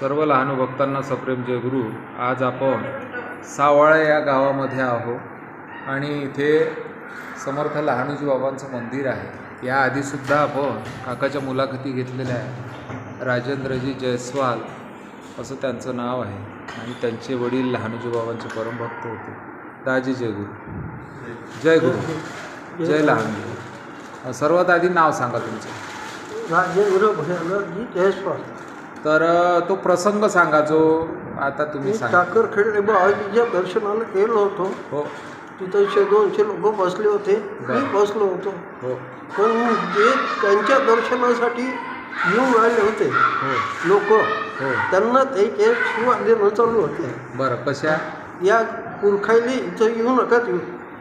सर्व लहान भक्तांना सप्रेम जय गुरु. आज आपण सावळा या गावामध्ये आहो आणि इथे समर्थ लहानूजी बाबांचं मंदिर आहे. या आधीसुद्धा आपण काकाच्या मुलाखती घेतलेल्या आहे राजेंद्रजी जयस्वाल असं त्यांचं नाव आहे. आणि त्यांचे वडील लहानूजी बाबांचे परमभक्त होते. दाजी जय गुरु. जय गुरु. जय लहानजी. सर्वात आधी नाव सांगा तुमचं. राजेंद्र भैयाजी जयस्वाल. तर तो प्रसंग सांगा जो आता तुम्ही मी सांगा. टाकरखेडे बाबाजीच्या दर्शनाला गेलो होतो हो. तिथे शे दोनशे लोक बसले होते. मी बरं. बसलो होतो. हो. पण जे त्यांच्या दर्शनासाठी येऊन आले होते हो. लोक हो. त्यांना त्याचे शिवा देणं चालू होते. बरं कशा? या पुरखायले इथं येऊ नका येऊ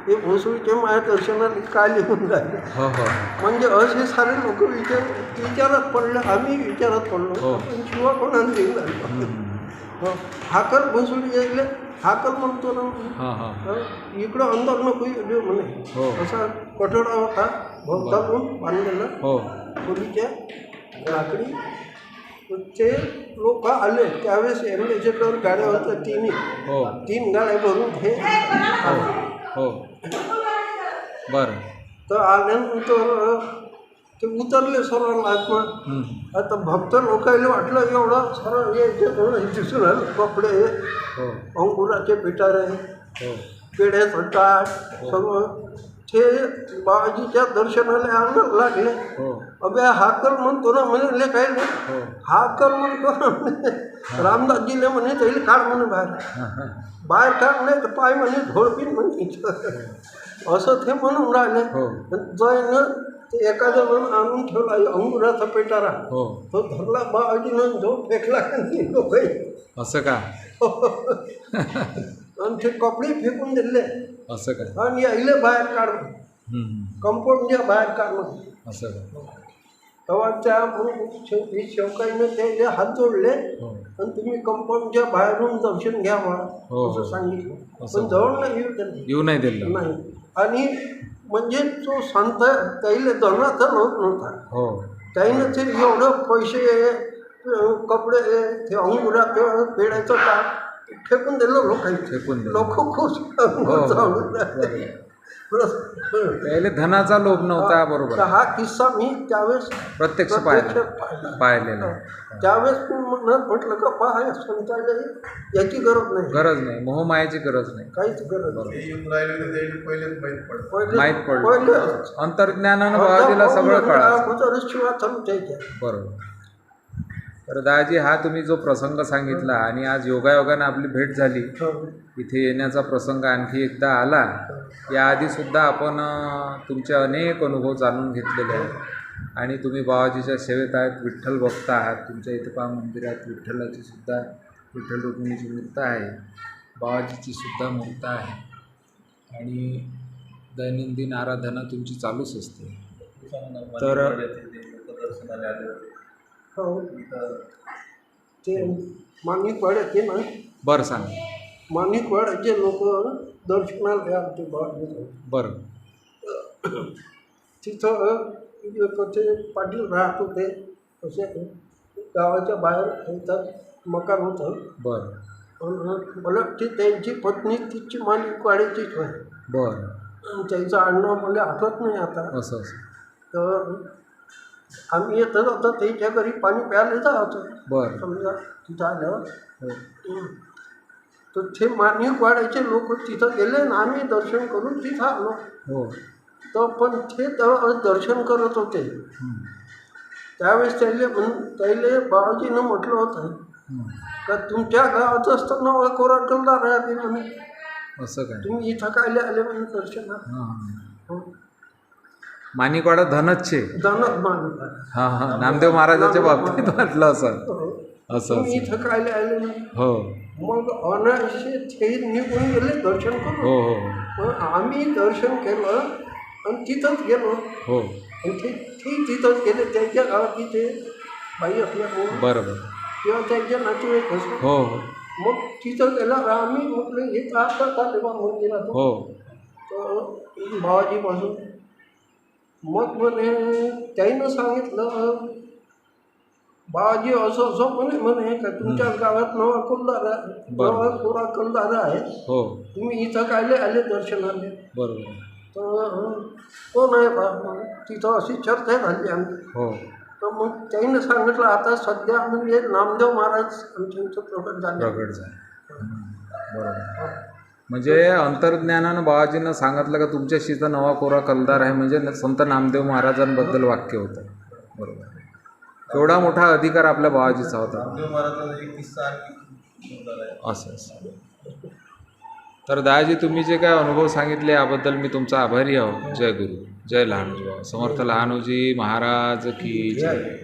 हे भोसरीचे माझ्या दर्शनाला काय लिहून राहिले हो हो. म्हणजे असे सारे लोक विचार विचारात पडले आम्ही विचारात हो. पडलो पण शिवा कोणाला देऊन राहिलो हम्म. हो. हाकल बसवली यायले हाकल म्हणतो ना हां हां. हं? इकडं अंदर नको येऊ म्हणे. हो. असा कठोरा होता. भोवतालून बांधलेला हो. खोलीच्या लाकडी. ते लोक आले. त्यावेळेस एम्बेसेडर गाड्या होत्या तिन्ही. हो. तीन गाड्या भरून हे. हो. बरं. तर आल्यानंतर ते उतरले सरळ लाटमा हम्म. आता भक्त लोकांना वाटलं एवढं सरळ यायचे थोडं दिसून आलं कपडे हो. अंकुराचे पिटारे हो. पेढ्याचं ताट सर्व ते बाबाजीच्या दर्शनाला आणायला लागले. हो. अबे हाकर म्हणतो ना म्हणे काय नाही. हो. हाकर म्हणतो रामदासजीले म्हणे त्याला काढ म्हणे बाहेर बाहेर काढ नाही तर पाय म्हणे झोडपीन म्हणे असं ते म्हणून राहिले जयनं ते म्हणून आणून ठेवला अंगुराचा पेटारा हो तो धरला बाबाजीनं जो फेकला लोक असं का आणि ते कपडे फेकून दिले असं का आणि यायले बाहेर काढ. कंपाऊंडच्या बाहेर काढणं असं का तेव्हा त्या शेवटी शेवकाईनं त्याचे हात जोडले हो. आणि तुम्ही कंपाऊंडच्या बाहेरून दर्शन घ्यावा हो. असं सांगितलं. पण जवळ नाही येऊ त्यांनी येऊ नाही दिलं. नाही. आणि म्हणजे तो संत त्याला धनाचा लोक नव्हता. हो. त्याईनं ते एवढं पैसे कपडे ते अंगुरात पेड्याचं टाक फेकून दिलं लोकांनी. फेकून दिलं. लोक खुश. हो चालून त्याला धनाचा लोभ नव्हता बरोबर हा किस्सा मी त्यावेळेस प्रत्यक्ष पाहिला पाहिला. पाहिलेला त्यावेळेस म्हटलं का पहा या संताला याची गरज नाही गरज नाही मोहमायाची गरज नाही काहीच गरज नाही पहिले माहीत पडलं पहिले अंतर्ज्ञानानं बाबाजीला सगळं कळालं अगोदरच शिवा चालू द्यायच्या बरोबर तर दादाजी हा तुम्ही जो प्रसंग सांगितला आणि आज योगायोगानं आपली भेट झाली हो. इथे येण्याचा प्रसंग आणखी एकदा आला याआधीसुद्धा आपण तुमचे अनेक अनुभव जाणून घेतलेले आहेत. आणि तुम्ही बाबाजीच्या सेवेत आहेत विठ्ठल भक्त आहात तुमच्या इथे पहा मंदिरात विठ्ठलाची सुद्धा विठ्ठल रुक्मिणीची मूर्त आहे बाबाजीची सुद्धा मूर्त आहे. आणि दैनंदिन आराधना तुमची चालूच असते. तर हो ते माणिकवाड्याचे ना बरं सांगा. लोक दर्शनाला आलते बाबाजी बरं. तिथं एक ते पाटील राहत होते असे गावाच्या बाहेर येतात मकान होतं बरं. आणि मला ती त्यांची पत्नी तिची माणिकवाड्याचीच आहे बरं त्याचं आडनाव मला आठवत नाही आता. असं असं. तर आम्ही येत होतो त्याच्या घरी पाणी प्यायला जात होतो. बरं. समजा तिथं आल्यावर. हो. तर ते माणिकवाड्याचे लोक तिथं गेले आणि आम्ही दर्शन करून तिथं आलो. हो. तर पण ते तेव्हा दर्शन करत होते. त्यावेळेस त्याले म्हण त्याले बाबाजीनं म्हटलं होतं. का तुमच्या गावात असताना कोरा कलदार राहते म्हणे असं काय? तुम्ही इथं कायले आले म्हणे दर्शनात हो. माणिकवाडा धनच छे दानत मानतात हां हां. नामदेव महाराजाच्या बाबतीत म्हटलं असं. हो. असं इथं कायले आले हो. मग अनायसे ते निघून गेले दर्शन करून. हो हो. मग आम्ही दर्शन केलं आणि तिथंच गेलो. हो. आणि ते तिथंच गेले त्यांच्या गावात तिथे बाई असल्यामुळं बरं बरं किंवा त्यांच्या नातेवाईक असं. हो हो. मग तिथं गेल्यावर आम्ही म्हटलं हे का आता आले बा मंदिरात हो. तर बाबाजीपासून मग म्हणे त्याईनं सांगितलं बाबाजी असं असं म्हणे म्हणे का तुमच्या गावात नवा कुलदार. नवा कोरा कुलदार आहे. हो. तुम्ही इथं कायले आले दर्शनाले? बरोबर. तर कोण आहे बा? तिथं अशी चर्चा झाली आमची हो. तर मग त्याने सांगितलं आता सध्या म्हणजे नामदेव महाराज आमच्या इथं प्रकट झाले प्रगट झालं. बरोबर. म्हणजे अंतर्ज्ञानानं बाबाजीनं सांगितलं का तुमच्याशी इथं नवा कोरा कलदार आहे म्हणजे संत नामदेव महाराजांबद्दल वाक्य होतं. बरोबर. एवढा मोठा अधिकार आपल्या बाबाजीचा होता. असं असं. तर दादाजी तुम्ही जे काय अनुभव सांगितले याबद्दल मी तुमचा आभारी आहो. जय गुरु. जय लहानोजी. बाबा समर्थ लहानोजी महाराज की जय.